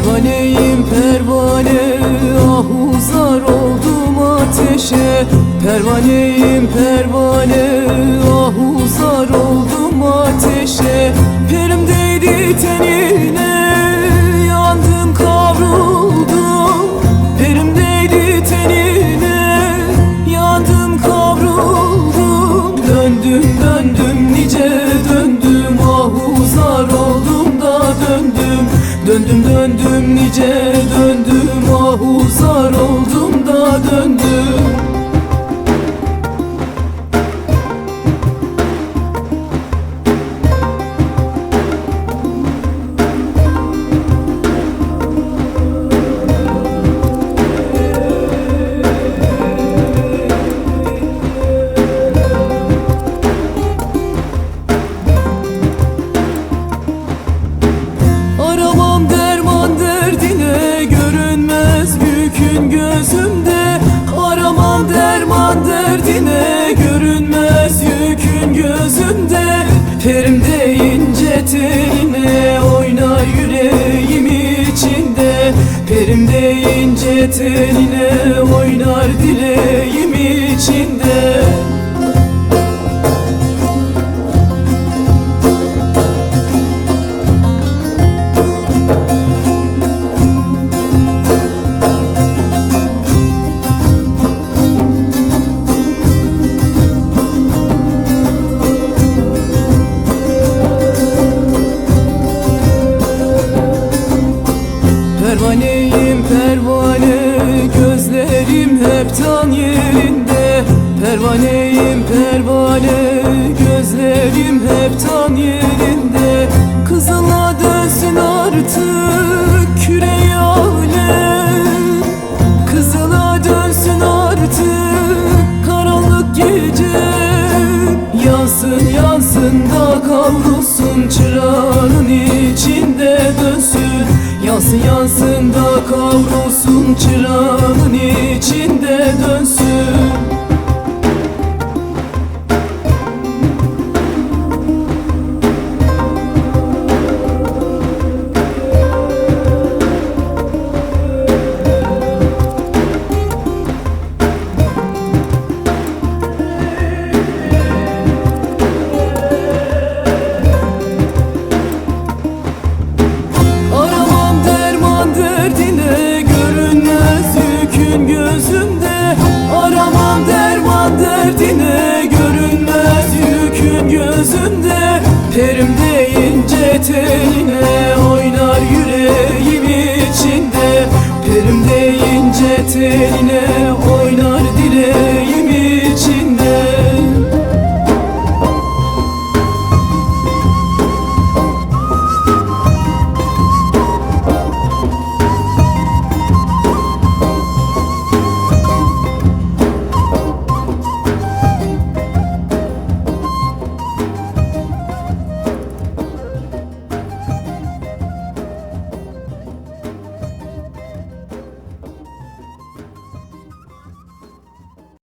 Pervaneyim pervane ah uzar oldum ateşe. Pervaneyim pervane. নিজের deyince teline oynar yüreğim içinde. Perim deyince teline oynar dileğim Gözlerim hep tan yerinde Pervaneyim pervane Gözlerim hep tan yerinde. Kızıla dönsün artık Küre alem. Kızıla dönsün artık Karanlık gece. Yansın yansın da kavrulsun Çırağın içinde dönsün. Yansın yansın kavrulsun Çırağın içinde dönsün sözünde Perim deyince teline oynar yüreğim içinde. Perim deyince teline oynar dileğim